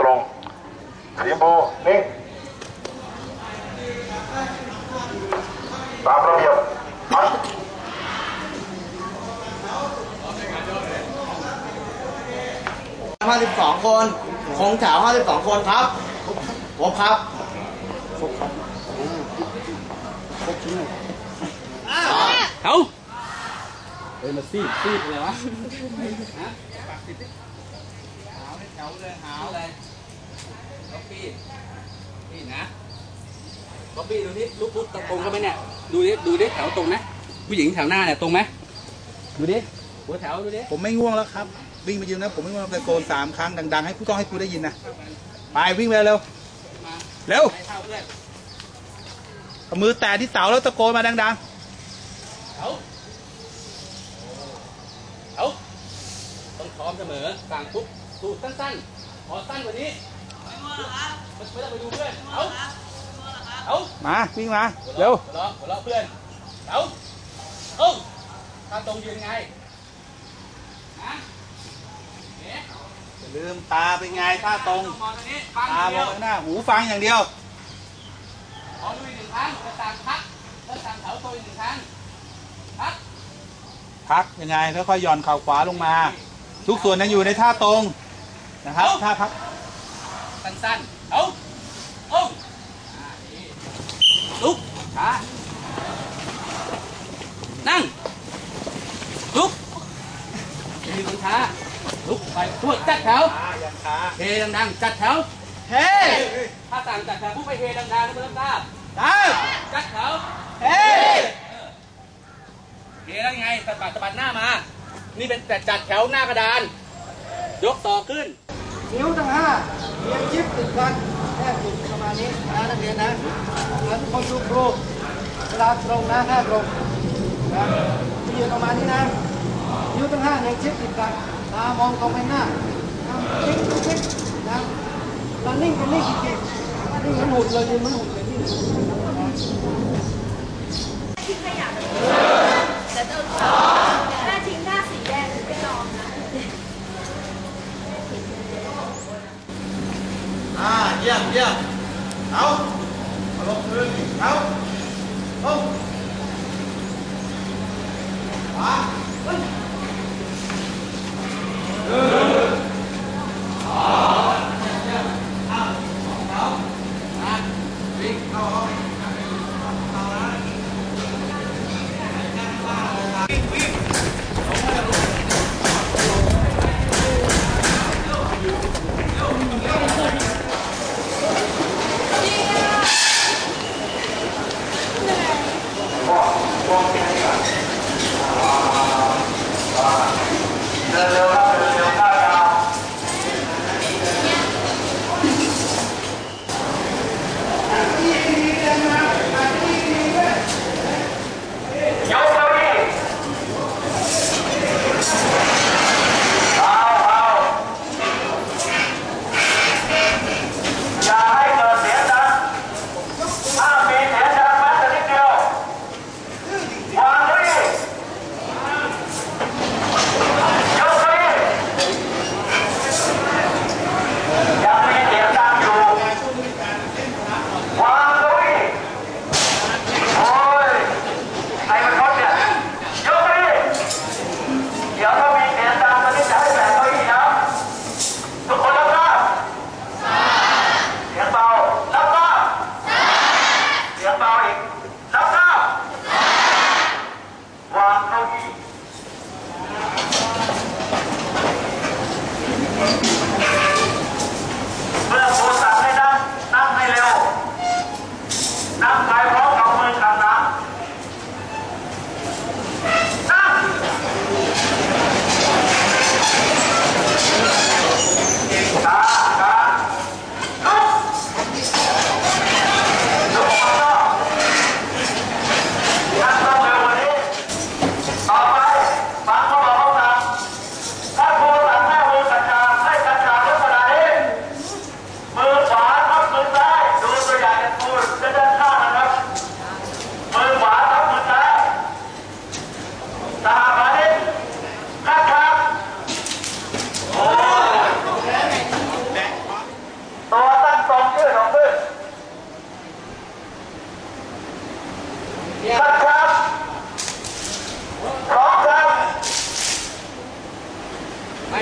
ตรงสีชมพูนิ่งตามระเบียบมัดห้าสิบสองคนคงแถวห้าสิบสองคนครับครบครับเขาเฮ้ยมาซีดซีดเลยวะ ถวเลยหาวเลยล็อบบี้นี่นะล็อบบี้ดูนี่ลูกพุทธตรงกันไหมเนี่ย ดูดิดูดิแถวตรงไหมผู้หญิงแถวหน้าเนี่ยตรงไหมดูดิหัวแถวดูดิผมไม่ง่วงแล้วครับ วิ่งมายืนนะ ผมไม่ง่วงตะโกนสามครั้งดัง ๆ ให้ผู้ต้องให้กูได้ยินนะ ไปวิ่งไปเร็วมาเร็วให้เท่าเพื่อนเอามือแตะที่เสาแล้วตะโกนมาดังเขาเขาต้องพร้อมเสมอสั่งปุ๊บ สูตรสั้นๆ ขอสั้นกว่านี้ไม่ต้องไปดูเพื่อนเขาเขาๆมาวิ่งมา เร็วหัวเราะหัวเราะเพื่อนเขาเอ้าถ้าตรงยืนไงฮะเอ๊ะอย่าลืมตาเป็นไงท่าตรงมองตรงนี้ฟังตาเดีมยองวไปหน้าหูฟังอย่างเดียว ขอดูอีกหนึ่งครั้งจะสั่งพักแล้วสั่งแถวโตอีกหนึ่งครั้งพักพักยังไงค่อยๆหย่อนเข่าขวาลงมา ทุกส่วนยังอยู่ในท่าตรง นะครับท่าพักสั้นๆ เอาเอ้าอ่านี่ลุกขานั่ง ลุกยืนบนขาลุกไปพวดจัดแถวขาอย่างขาเฮดังๆ จัดแถว เฮ้ถ้าสั่งจัดแถวปุ๊บไปเฮดังๆนะเพื่อนทราบตาจัดแถว เฮ้เฮแล้วไงสะบัดสะบัดหน้ามา นี่เป็นแต่จัดแถวหน้ากระดาน ยกต่อขึ้น นิ้วทั้งห้าเรียงชิดติดกันแค่ติดประมาณนี้นะนักเรียนนะเหมือนคนดูครูเวลาตรงนะห้าตรงนะที่ยืนประมาณนี้นะนิ้วทั้งห้าเรียงชิดติดกันตามองตรงไปหน้านะชิดชิดนะเรานิ่งเป็นนิ่งจริงๆนิ่งมือนหุ่นเลยมือนหุ่นเลยนิ่ขยะแต่เดินขอถ้าทิ้งหน้าสีแดงไม่ยอมนะ อ่า เยี่ยมเยี่ยมเอาเอาลงพื้นเอา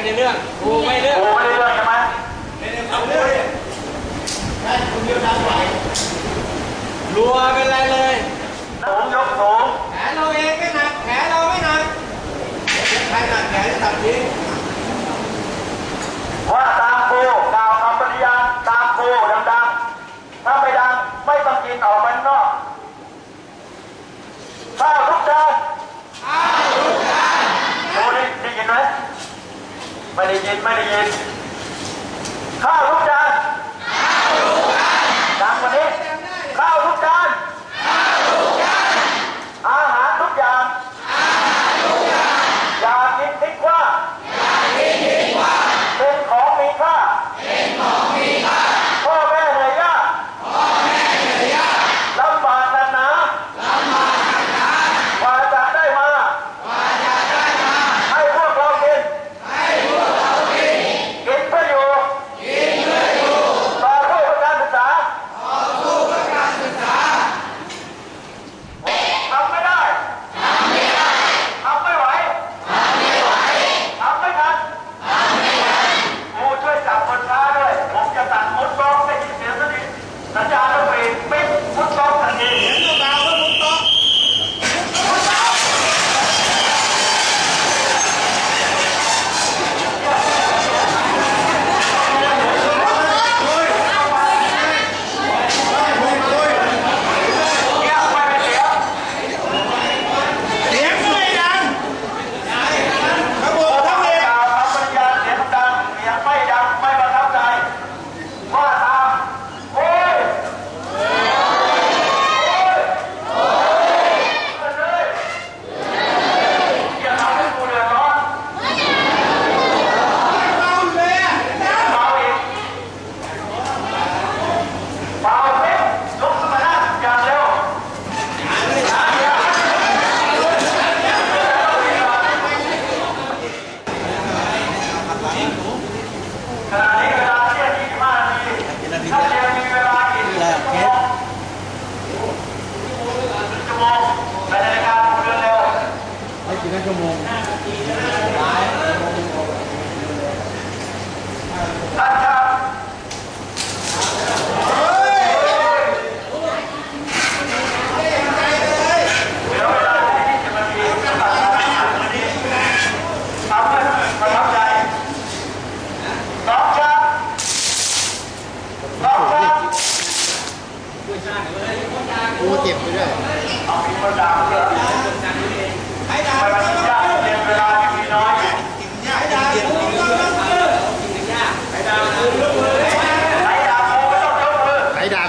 ได้เรื่องกูไม่เรื่องกูไม่เรื่องใช่ไหมไม่ได้เอาเรื่องได้คุณเดียวทางไหวรัวเป็นไรเลยสูงยกสูงแขนเราเองไม่หนักแขนเราไม่หนักใครหนักแขนตัดทิ้งว่าตามครูกล่าวคำปฏิญาณตามครูดังๆถ้าไม่ดังไม่ต้องกินออกไปนนอกถ้ารู้ ไม่ได้ยินไม่ได้ยินข้าลุก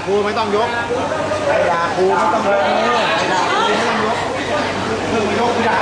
คูไม่ต้องยกด่าคูไม่ต้องยกไม่ด่าคูไม่ต้องยกเพิ่งยกด่า